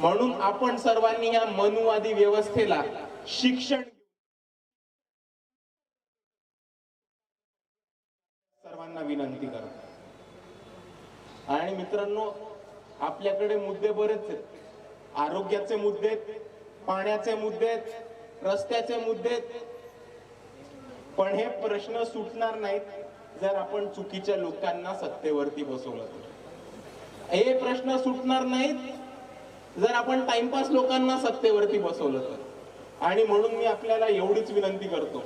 म्हणून आपण सर्वांनी या मनुवादी व्यवस्थेला शिक्षण सर्वांना विनंती करतो. आणि मित्रांनो आपल्याकडे मुद्दे बरेच आहेत. आरोग्याचे मुद्दे आहेत, पाण्याचे मुद्दे आहेत, रस्त्याचे मुद्दे आहेत. पण हे प्रश्न सुटणार नाहीत जर आपण चुकीच्या लोकांना सत्तेवरती बसवलं तर. हे प्रश्न सुटणार नाहीत जर आपण टाइमपास लोकांना सत्तेवरती बसवलं तर. आणि म्हणून मी आपल्याला एवढीच विनंती करतो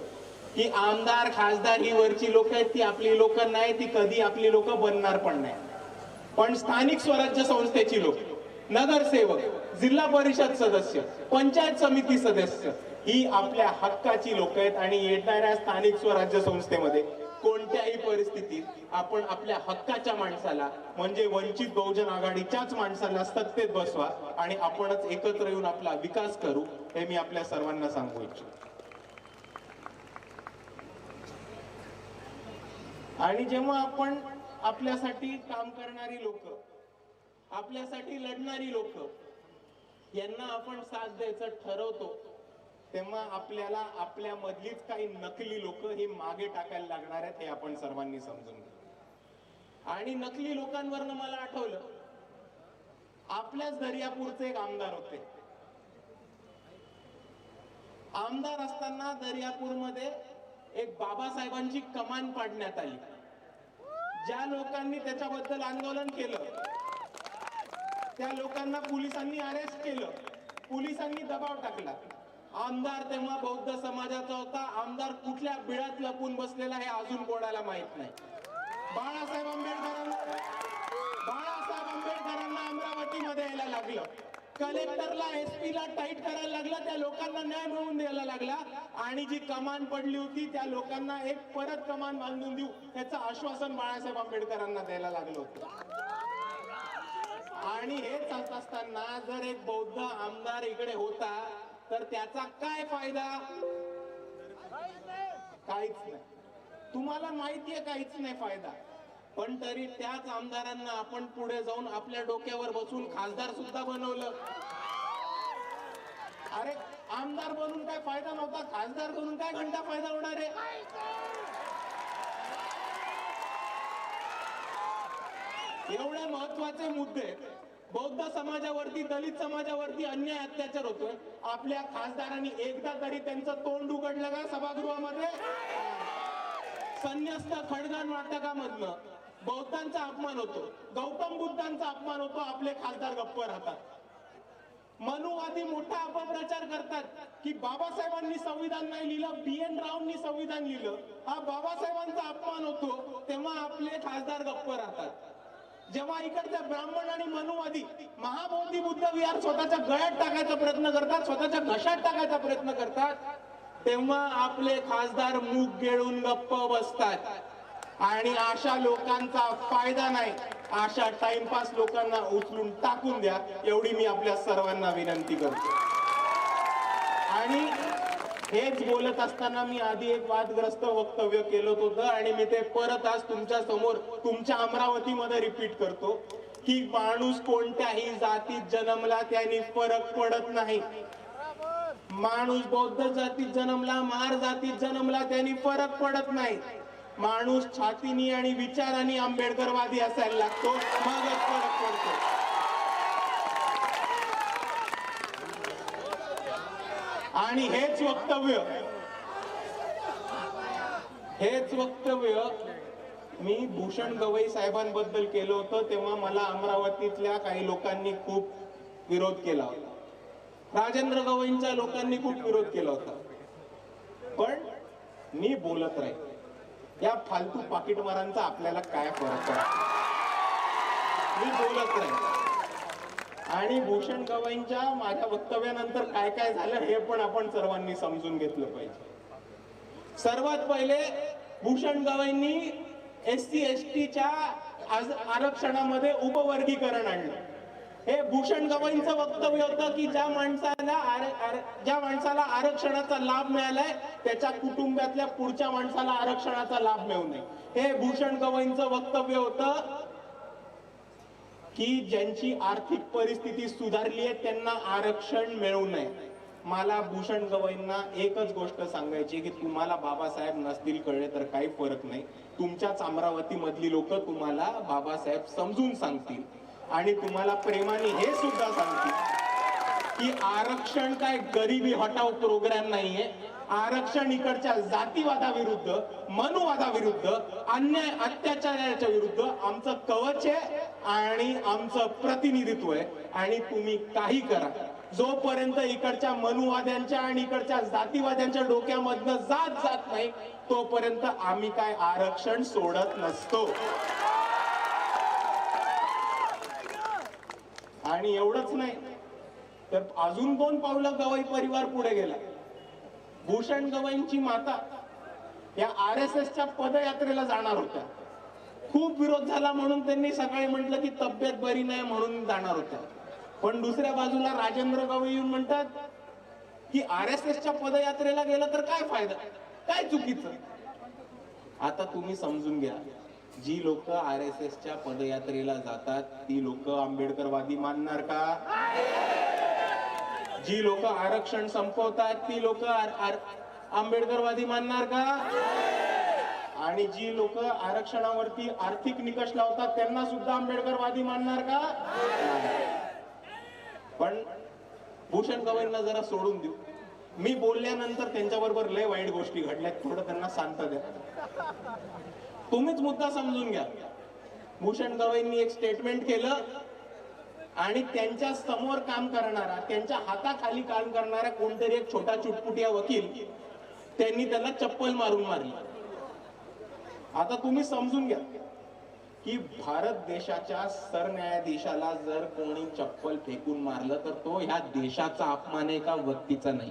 की आमदार खासदार ही वरची लोक आहेत ती आपली लोक नाही ती कधी आपली लोक बनणार पण नाही. पण स्थानिक स्वराज्य संस्थेची लोक नगरसेवक जिल्हा परिषद सदस्य पंचायत समिती सदस्य ही आपल्या हक्काची लोक आहेत आणि येणाऱ्या स्थानिक स्वराज्य संस्थेमध्ये कोणत्याही परिस्थितीत आपण आपल्या हक्काच्या माणसाला म्हणजे वंचित बहुजन आघाडीच्याच माणसाला सत्तेत बसवा आणि आपणच एकत्र येऊन आपला विकास करू हे मी आपल्या सर्वांना सांगू इच्छितो. आणि जेव्हा आपण आपल्यासाठी काम करणारी लोक आपल्यासाठी लढणारी लोक यांना आपण साथ द्यायचं ठरवतो तेव्हा आपल्याला आपल्या मधलीच काही नकली लोक ही मागे टाकायला लागणार आहेत हे आपण सर्वांनी समजून घ्या. आणि नकली लोकांवरनं मला आठवलं आपल्याच दर्यापूरचे एक आमदार होते. आमदार असताना दर्यापूरमध्ये एक बाबासाहेबांची कमान पाडण्यात आली. ज्या लोकांनी त्याच्याबद्दल आंदोलन केलं त्या लोकांना पोलिसांनी अरेस्ट केलं. पोलिसांनी दबाव टाकला. आमदार तेव्हा बौद्ध समाजाचा होता. आमदार कुठल्या बिळात लपून बसलेला हे अजून कोणाला माहीत नाही. बाळासाहेब आंबेडकरांना बाळासाहेब आंबेडकरांना अमरावतीमध्ये यायला लागलं. कलेक्टरला एसपी ला टाईट करायला लागला. त्या लोकांना न्याय मिळवून द्यायला लागला. आणि जी कमान पडली होती त्या लोकांना एक परत कमान बांधून देऊ याचं आश्वासन बाळासाहेब आंबेडकरांना द्यायला लागलं होतं. आणि हे चालत असताना जर एक बौद्ध आमदार इकडे होता तर त्याचा काय फायदा? काहीच नाही. तुम्हाला माहितीये काहीच नाही फायदा. पण तरी त्याच आमदारांना आपण पुढे जाऊन आपल्या डोक्यावर बसून खासदार सुद्धा बनवलं. अरे आमदार बनून काय फायदा नव्हता? खासदार बनून काय घंटा फायदा होणार आहे? एवढे महत्त्वाचे मुद्दे बौद्ध समाजावरती दलित समाजावरती अन्याय अत्याचार होतोय. आपल्या खासदारांनी एकदा तरी त्यांचं तोंड उघडलं का सभागृहामध्ये? संन्यस्त खडगण नाटकामधनं बौद्धांचा अपमान होतो. गौतम बुद्धांचा अपमान होतो. आपले खासदार गप्प राहतात. मनुवादी मोठा अपप्रचार करतात की बाबासाहेबांनी संविधान नाही लिहिलं बी एन रावनी संविधान लिहिलं. हा बाबासाहेबांचा अपमान होतो तेव्हा आपले खासदार गप्प राहतात. जेव्हा इकडचे ब्राह्मण आणि मनुवादी महाबोधी बुद्ध विहार स्वतःच्या गळ्यात टाकायचा प्रयत्न करतात स्वतःच्या घशात टाकायचा प्रयत्न करतात तेव्हा आपले खासदार मूग गिळून गप्प बसतात. आणि अशा लोकांचा फायदा नाही. अशा टाइमपास लोकांना उचलून टाकून द्या. एवढी मी आपल्या सर्वांना विनंती करतो. आणि हेच बोलत असताना मी आधी एक वादग्रस्त वक्तव्य केलं होतं आणि मी ते परत आज तुमच्यासमोर तुमच्या अमरावतीमध्ये रिपीट करतो की माणूस कोणत्याही जातीत जन्मला त्यांनी फरक पडत नाही. माणूस बौद्ध जातीत जन्मला मार जातीत जन्मला त्यांनी फरक पडत नाही. माणूस छातीनी आणि विचारांनी आंबेडकरवादी असायला लागतो मगच फरक पडतो. आणि हेच वक्तव्य. हेच वक्तव्य मी भूषण गवई साहेबांबद्दल केलं होतं तेव्हा मला अमरावतीतल्या काही लोकांनी खूप विरोध केला होता. राजेंद्र गवईंच्या लोकांनी खूप विरोध केला होता. पण मी बोलत राहील या फालतू पाकिटमारांचा आपल्याला काय फरक पडतो? मी बोलत राहील आणि भूषण गवईंच्या माझ्या वक्तव्यानंतर काय काय झालं हे पण आपण सर्वांनी समजून घेतलं पाहिजे. सर्वात पहिले भूषण गवईंनी एस सी एस टीच्या आरक्षणामध्ये उपवर्गीकरण आणलं. हे भूषण गवईंचं वक्तव्य होतं की ज्या माणसाला ज्या माणसाला आरक्षणाचा लाभ मिळालाय त्याच्या कुटुंबातल्या पुढच्या माणसाला आरक्षणाचा लाभ मिळू नये. हे भूषण गवईंचं वक्तव्य होतं. की ज्यांची आर्थिक परिस्थिती सुधारली आहे त्यांना आरक्षण मिळू नये. मला भूषण गवईंना एकच गोष्ट सांगायची की तुम्हाला बाबासाहेब नसतील कळले तर काही फरक नाही. तुमच्याच अमरावतीमधली लोक तुम्हाला बाबासाहेब समजून सांगतील. आणि तुम्हाला प्रेमाने हे सुद्धा सांगतील की आरक्षण काय गरिबी हटाव प्रोग्राम नाहीये. आरक्षण इकडच्या जातीवादाविरुद्ध मनुवादाविरुद्ध अन्याय अत्याचाराच्या विरुद्ध आमचं कवच आहे आणि आमचं प्रतिनिधित्व आहे आणि तुम्ही काही करा. जोपर्यंत इकडच्या मनुवाद्यांच्या आणि इकडच्या जातीवाद्यांच्या डोक्यामधनं जात जात नाही तोपर्यंत आम्ही काय आरक्षण सोडत नसतो. आणि एवढंच नाही तर अजून दोन पावलं गवई परिवार पुढे गेला. भूषण गवईंची माता या आर एस एसच्या पदयात्रेला जाणार होत्या. खूप विरोध झाला म्हणून त्यांनी सकाळी म्हटलं की तब्येत बरी नाही म्हणून जाणार होत्या. पण दुसऱ्या बाजूला राजेंद्र गवई येऊन म्हणतात की आर एस एसच्या पदयात्रेला गेलं तर काय फायदा? काय चुकीचं? आता तुम्ही समजून घ्या. जी लोक आर एस एसच्या पदयात्रेला जातात ती लोक आंबेडकरवादी मानणार का? जी लोक आरक्षण संपवतात ती लोक आंबेडकरवादी मानणार का? आणि जी लोक आरक्षणावरती आर्थिक निकष लावतात त्यांना सुद्धा आंबेडकरवादी मानणार का? पण भूषण गवईंना जरा सोडून देऊ. मी बोलल्यानंतर त्यांच्याबरोबर लय वाईट गोष्टी घडल्यात थोडं त्यांना शांत द्या. तुम्हीच मुद्दा समजून घ्या. भूषण गवईंनी एक स्टेटमेंट केलं आणि त्यांच्यासमोर काम करणारा त्यांच्या हाताखाली काम करणारा कोणतरी एक छोटा चुटपुटिया वकील त्यांनी त्याला चप्पल मारून मारली. आता तुम्ही समजून घ्या की भारत देशाच्या सरन्यायाधीशाला जर कोणी चप्पल फेकून मारलं तर तो ह्या देशाचा अपमान आहे का व्यक्तीचा नाही?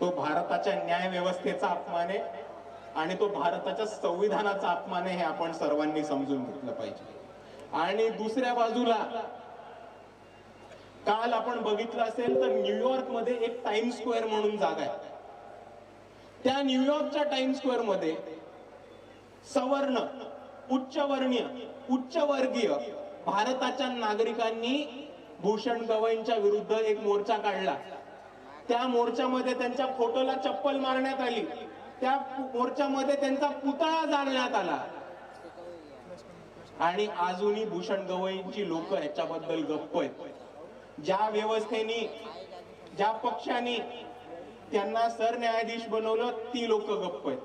तो भारताच्या न्याय व्यवस्थेचा अपमान आहे आणि तो भारताच्या संविधानाचा अपमान आहे हे आपण सर्वांनी समजून घेतलं पाहिजे. आणि दुसऱ्या बाजूला काल आपण बघितलं असेल तर न्यूयॉर्कमध्ये एक टाइम स्क्वेअर म्हणून जागा आहे. त्या न्यूयॉर्कच्या टाइम स्क्वेअरमध्ये सवर्ण उच्चवर्णीय उच्चवर्गीय भारताच्या नागरिकांनी भूषण गवईंच्या विरुद्ध एक मोर्चा काढला. त्या मोर्चामध्ये त्यांच्या फोटोला चप्पल मारण्यात आली. त्या मोर्चामध्ये त्यांचा पुतळा जाळण्यात आला. आणि अजूनही भूषण गवईंची लोक याच्याबद्दल गप्प आहेत. ज्या व्यवस्थेने ज्या पक्षाने त्यांना सरन्यायाधीश बनवलं ती लोक गप्प आहेत.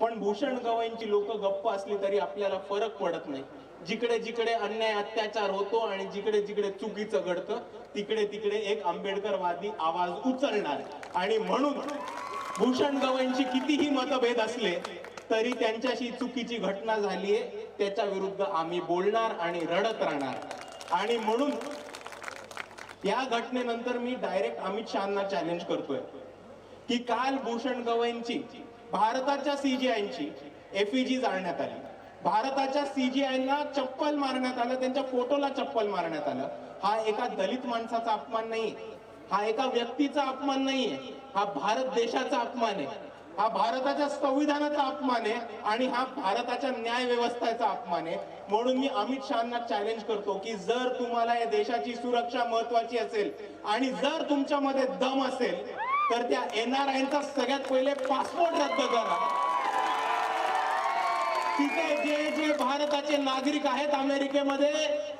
पण भूषण गवईंची लोक गप्प असली तरी आपल्याला फरक पडत नाही. जिकडे जिकडे अन्याय अत्याचार होतो आणि जिकडे जिकडे चुकीचं घडतं तिकडे तिकडे एक आंबेडकरवादी आवाज उचलणार आणि म्हणून भूषण गवईंची कितीही मतभेद असले तरी त्यांच्याशी चुकीची घटना झालीये त्याच्या विरुद्ध आम्ही बोलणार आणि रडत राहणार. आणि म्हणून या घटनेनंतर मी डायरेक्ट अमित शहाना चॅलेंज करतोय. की काल भूषण गवईंची भारताच्या सीजीआयची एफईजी जाळण्यात आली. भारताच्या सीजीआयला चप्पल मारण्यात आलं त्यांच्या फोटोला चप्पल मारण्यात आलं. हा एका दलित माणसाचा अपमान नाही हा एका व्यक्तीचा अपमान नाहीये. हा भारत देशाचा अपमान आहे. हा भारताच्या संविधानाचा अपमान आहे आणि हा भारताच्या न्याय व्यवस्थेचा अपमान आहे. म्हणून मी अमित शहाना चॅलेंज करतो की जर तुम्हाला या देशाची सुरक्षा महत्वाची असेल आणि जर तुमच्यामध्ये दम असेल तर त्या एनआरआयचा सगळ्यात पहिले पासपोर्ट रद्द करा. तिथे जे जे भारताचे नागरिक आहेत अमेरिकेमध्ये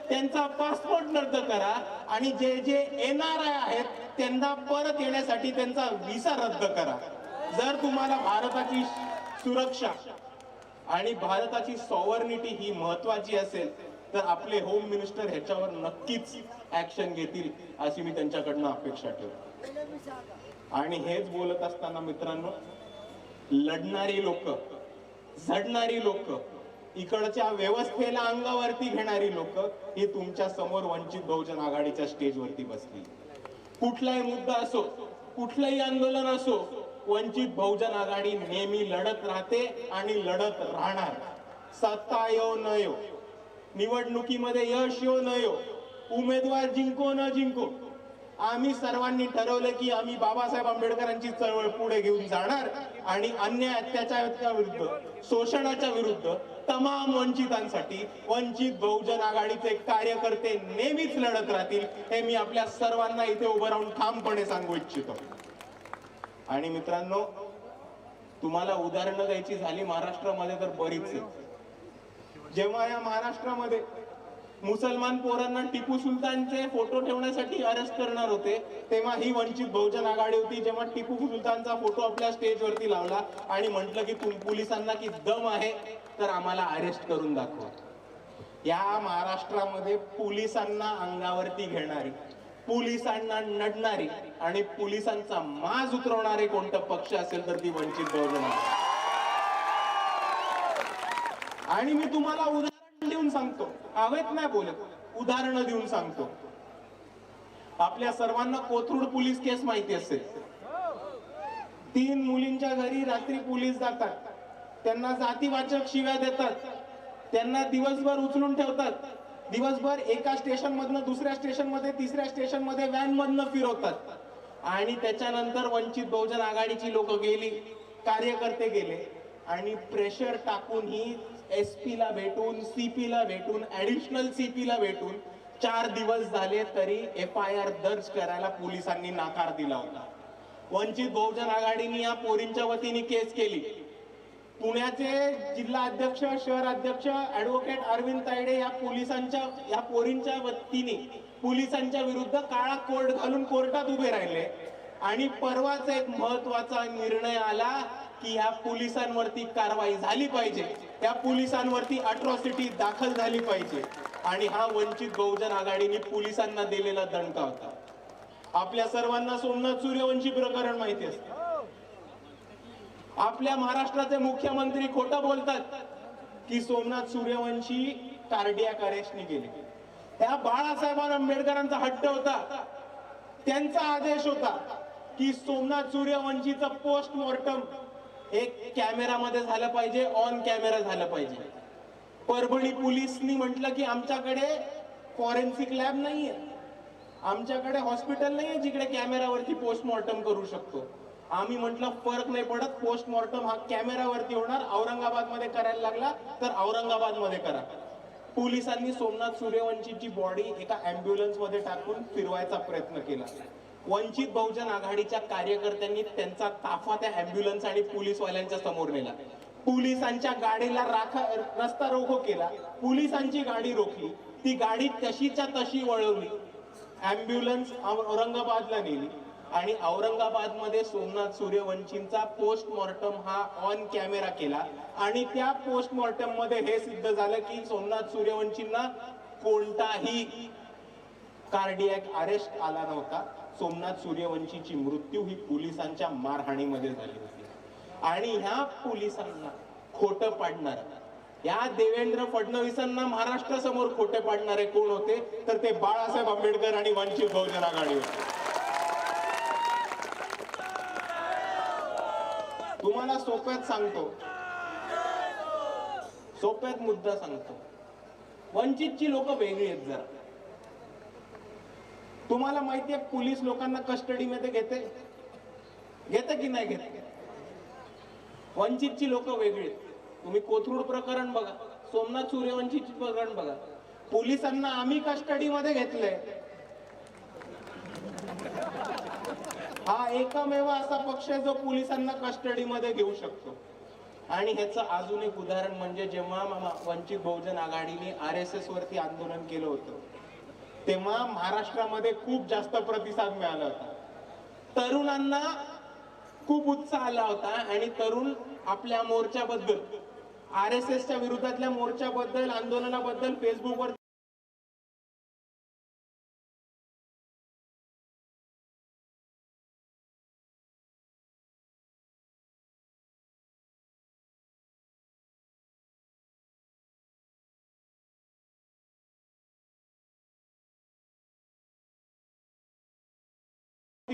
त्यांचा पासपोर्ट रद्द करा आणि जे जे एनआरआय आहेत त्यांना परत येण्यासाठी त्यांचा व्हिसा रद्द करा. जर तुम्हाला भारताची सुरक्षा आणि भारताची सॉवर्निटी ही महत्वाची असेल तर आपले होम मिनिस्टर ह्याच्यावर नक्कीच ऍक्शन घेतील अशी मी त्यांच्याकडनं अपेक्षा ठेवतो. आणि हेच बोलत असताना मित्रांनो लढणारी लोक झडणारी लोक इकडच्या व्यवस्थेला अंगावरती घेणारी लोक ही तुमच्यासमोर वंचित बहुजन आघाडीच्या स्टेजवरती बसली. कुठलाही मुद्दा असो कुठलंही आंदोलन असो वंचित बहुजन आघाडी नेहमी लढत राहते आणि लढत राहणार. सत्ता येऊ न येऊ निवडणुकीमध्ये यश येऊ न येऊ उमेदवार जिंको न जिंको. आम्ही सर्वांनी ठरवलं की आम्ही बाबासाहेब आंबेडकरांची चळवळ पुढे घेऊन जाणार आणि अन्याय अत्याचाराच्या विरुद्ध शोषणाच्या विरुद्ध तमाम वंचितांसाठी वंचित बहुजन आघाडीचे कार्यकर्ते नेहमीच लढत राहतील हे मी आपल्या सर्वांना इथे उभं राहून ठामपणे सांगू इच्छितो. आणि मित्रांनो तुम्हाला उदाहरणं द्यायची झाली महाराष्ट्रामध्ये तर बरीच जेव्हा या महाराष्ट्रामध्ये मुसलमान पोरांना टिपू सुलतानचे फोटो ठेवण्यासाठी अरेस्ट करणार होते तेव्हा ही वंचित बहुजन आघाडी होती जेव्हा टिपू सुलतानचा फोटो आपल्या स्टेजवरती लावला आणि म्हटलं की पोलिसांना की दम आहे तर आम्हाला अरेस्ट करून दाखवा. या महाराष्ट्रामध्ये पोलिसांना अंगावरती घेणारी पोलिसांना नडणारी आणि पोलिसांचा माज उतरवणारे कोणतं पक्ष असेल तर ती वंचित बहुजन आणि मी तुम्हाला उदाहरण देऊन सांगतो. हवेत नाही बोलत. उदाहरणं देऊन सांगतो. आपल्या सर्वांना कोथरूड पोलीस केस माहिती असेल. तीन मुलींच्या घरी रात्री पोलीस जातात. त्यांना जातीवाचक शिव्या देतात. त्यांना दिवसभर उचलून ठेवतात. दिवसभर एका स्टेशन मधनं दुसऱ्या स्टेशनमध्ये तिसऱ्या स्टेशनमध्ये व्हॅन मधनं फिरवतात. आणि त्याच्यानंतर वंचित बहुजन आघाडीची लोक गेली कार्यकर्ते गेले. आणि प्रेशर टाकून ही एस पी ला भेटून सीपी ला भेटून ऍडिशनल सीपी ला भेटून चार दिवस झाले तरी एफ आय आर दर्ज करायला पोलिसांनी नाकार दिला होता. वंचित बहुजन आघाडीने या पोरींच्या वतीने केस केली. पुण्याचे जिल्हा अध्यक्ष शहर अध्यक्ष ऍडव्होकेट अरविंद तायडे या पोलिसांच्या या पोरींच्या वतीने पोलिसांच्या विरुद्ध काळा कोर्ट घालून कोर्टात उभे राहिले. आणि परवाच एक महत्त्वाचा निर्णय आला की ह्या पोलिसांवरती कारवाई झाली पाहिजे. त्या पोलिसांवरती अट्रॉसिटी दाखल झाली पाहिजे. आणि हा वंचित बहुजन आघाडीने पोलिसांना दिलेला दणका होता. आपल्या सर्वांना सोमनाथ सूर्यवंशी प्रकरण माहिती असतं. आपल्या महाराष्ट्राचे मुख्यमंत्री खोटं बोलतात की सोमनाथ सूर्यवंशी कार्डियाक अरेस्टने गेले. त्या बाळासाहेब आंबेडकरांचा हट्ट होता. त्यांचा आदेश होता की सोमनाथ सूर्यवंशीचं पोस्टमॉर्टम एक कॅमेरामध्ये झालं पाहिजे ऑन कॅमेरा झालं पाहिजे. परभणी पोलिसनी म्हटलं की आमच्याकडे फॉरेन्सिक लॅब नाहीये. आमच्याकडे हॉस्पिटल नाहीये जिकडे कॅमेरावरती पोस्टमॉर्टम करू शकतो. आम्ही म्हटलं फरक नाही पडत पोस्टमॉर्टम हा कॅमेरावरती होणार. औरंगाबादमध्ये करायला लागला तर औरंगाबादमध्ये करा. पोलिसांनी सोमनाथ सूर्यवंशीची बॉडी एका अँब्युलन्समध्ये टाकून फिरवायचा प्रयत्न केला. वंचित बहुजन आघाडीच्या कार्यकर्त्यांनी त्यांचा ताफा त्या अँब्युलन्स आणि पोलीसवाल्यांच्या समोर नेला. पोलिसांच्या गाडीला राखा रस्ता रोखो केला. पोलिसांची गाडी रोखली. ती गाडी तशीच्या तशी वळवली. अँब्युलन्स औरंगाबादला नेली. आणि औरंगाबादमध्ये सोमनाथ सूर्यवंशींचा पोस्टमॉर्टम हा ऑन कॅमेरा केला. आणि त्या पोस्टमॉर्टममध्ये हे सिद्ध झालं की सोमनाथ सूर्यवंशींना कोणताही कार्डियक अरेस्ट आला नव्हता. सोमनाथ सूर्यवंशीची मृत्यू ही पोलिसांच्या मारहाणीमध्ये झाली होती. आणि ह्या पोलिसांना खोटं पाडणार या देवेंद्र फडणवीसांना महाराष्ट्रासमोर खोटे पाडणारे कोण होते? तर ते बाळासाहेब आंबेडकर आणि वंचित बहुजन आघाडी होते. तुम्हाला सोप्यात सांगतो. सोप्यात मुद्दा सांगतो. वंचितची लोक वेगळी आहेत जरा. तुम्हाला माहिती आहे पोलीस लोकांना कस्टडीमध्ये घेते? घेते की नाही घेते? वंचितची लोक वेगळी आहेत. तुम्ही कोथरूड प्रकरण बघा. सोमनाथ सूर्यवंशीची प्रकरण बघा. पोलिसांना आम्ही कस्टडीमध्ये घेतलंय. हा एकमेव असा पक्ष आहे जो पोलिसांना कस्टडीमध्ये घेऊ शकतो. आणि ह्याचं अजून एक उदाहरण म्हणजे जेव्हा वंचित बहुजन आघाडीने आर एस एस वरती आंदोलन केलं होतं तेव्हा महाराष्ट्रामध्ये खूप जास्त प्रतिसाद मिळाला होता. तरुणांना खूप उत्साह आला होता आणि तरुण आपल्या मोर्चाबद्दल आर एस एसच्या विरोधातल्या मोर्चाबद्दल आंदोलनाबद्दल फेसबुकवर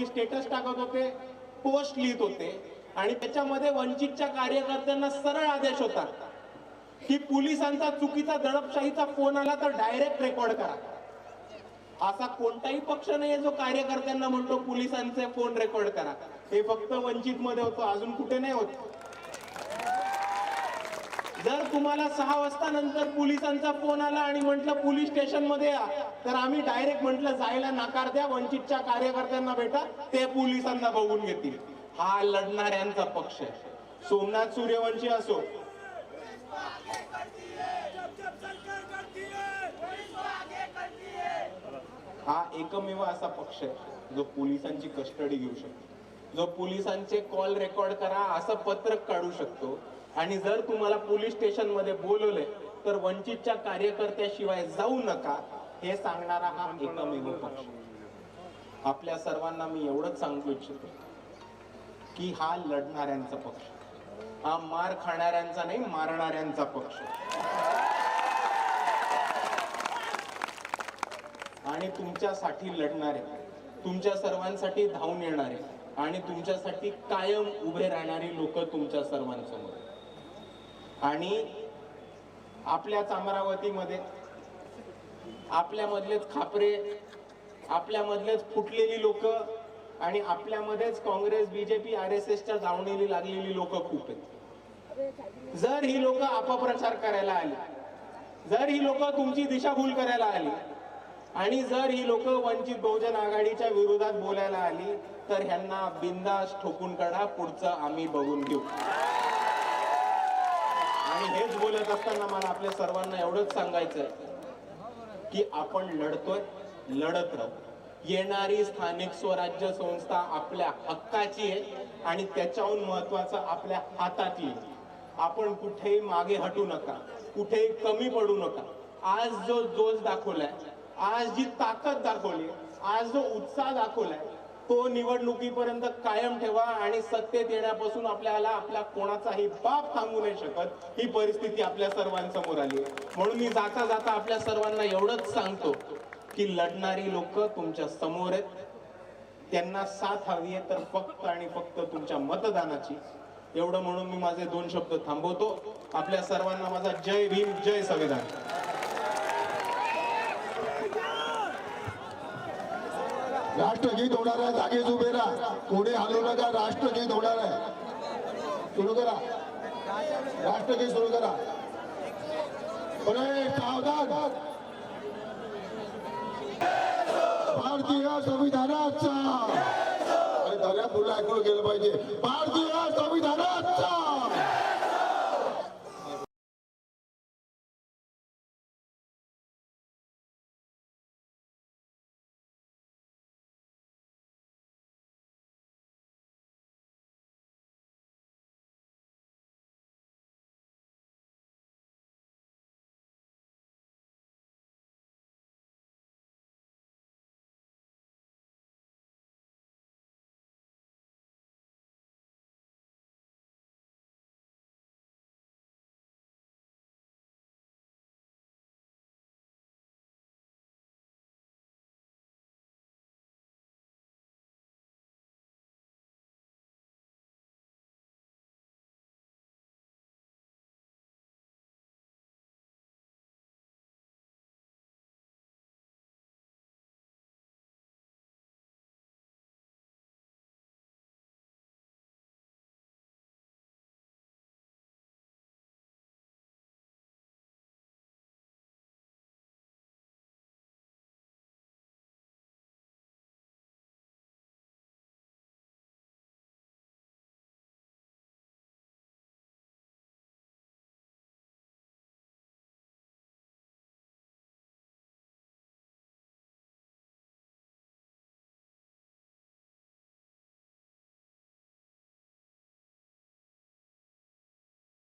स्टेटस टाकत होते पोस्ट लिहित होते आणि त्याच्यामध्ये वंचितच्या कार्यकर्त्यांना सरळ आदेश होता की पोलिसांचा चुकीचा दडपशाहीचा फोन आला तर डायरेक्ट रेकॉर्ड करा. असा कोणताही पक्ष नाहीये जो कार्यकर्त्यांना म्हणतो पोलिसांचे फोन रेकॉर्ड करा. हे फक्त वंचित मध्ये होतो अजून कुठे नाही होत. जर तुम्हाला सहा वाजता नंतर पोलिसांचा फोन आला आणि म्हटलं पोलीस स्टेशनमध्ये या तर आम्ही डायरेक्ट म्हटलं जायला नकार द्या वंचितच्या कार्यकर्त्यांना भेटा ते पोलिसांना बघून घेतील. हा लढणाऱ्यांचा पक्ष आहे. सोमनाथ सूर्यवंशी असो. हा एकमेव असा पक्ष आहे जो पोलिसांची कस्टडी घेऊ शकतो. जो पोलिसांचे कॉल रेकॉर्ड करा असं पत्रक काढू शकतो. आणि जर तुम्हाला पोलीस स्टेशनमध्ये बोलवले तर वंचितच्या कार्यकर्त्याशिवाय जाऊ नका हे सांगणारा हा एकमेव पक्ष. आपल्या सर्वांना मी एवढंच सांगू इच्छितो की हा लढणाऱ्यांचा पक्ष. हा मार खाणाऱ्यांचा नाही मारणाऱ्यांचा पक्ष. आणि तुमच्यासाठी लढणारे तुमच्या सर्वांसाठी धावून येणारे आणि तुमच्यासाठी कायम उभे राहणारी लोक तुमच्या सर्वांसमोर. आणि आपल्याच अमरावतीमध्ये आपल्यामधलेच खापरे आपल्यामधलेच फुटलेली लोक आणि आपल्यामध्येच काँग्रेस बीजेपी आर एस एसच्या जावणीली लागलेली लोक खूप आहेत. जर ही लोक अपप्रचार करायला आली जर ही लोक तुमची दिशाभूल करायला आली आणि जर ही लोक वंचित बहुजन आघाडीच्या विरोधात बोलायला आली तर ह्यांना बिंदास ठोकून काढा पुढचं आम्ही बघून घेऊ. आणि हेच बोलत असताना मला आपल्या सर्वांना एवढंच सांगायचंय की आपण लढतोय लढत राहतो येणारी स्थानिक स्वराज्य संस्था आपल्या हक्काची आहे आणि त्याच्याहून महत्वाचं आपल्या हातातली आहे. आपण कुठेही मागे हटू नका कुठेही कमी पडू नका आज जो जोश दाखवलाय आज जी ताकद दाखवली आज जो उत्साह दाखवलाय तो निवडणुकीपर्यंत कायम ठेवा आणि सत्तेत येण्यापासून आपल्याला आपला कोणाचाही बाप थांबू नाही शकत. ही परिस्थिती आपल्या सर्वांसमोर आली. आहे म्हणून मी जाता जाता आपल्या सर्वांना एवढंच सांगतो की लढणारी लोक तुमच्यासमोर आहेत. त्यांना साथ हवी आहे तर फक्त आणि फक्त तुमच्या मतदानाची. एवढं म्हणून मी माझे दोन शब्द थांबवतो. आपल्या सर्वांना माझा जय भीम जय संविधान. राष्ट्रगीत होणार आहे जागेच उभे राहा. पुढे हलू नका राष्ट्रगीत होणार आहे. सुरू करा. राष्ट्रगीत सुरू करा. सावधान. भारतीय संविधानाचा. अरे सगळ्या मुलं ऐकून गेलं पाहिजे. भारतीय संविधानाचा.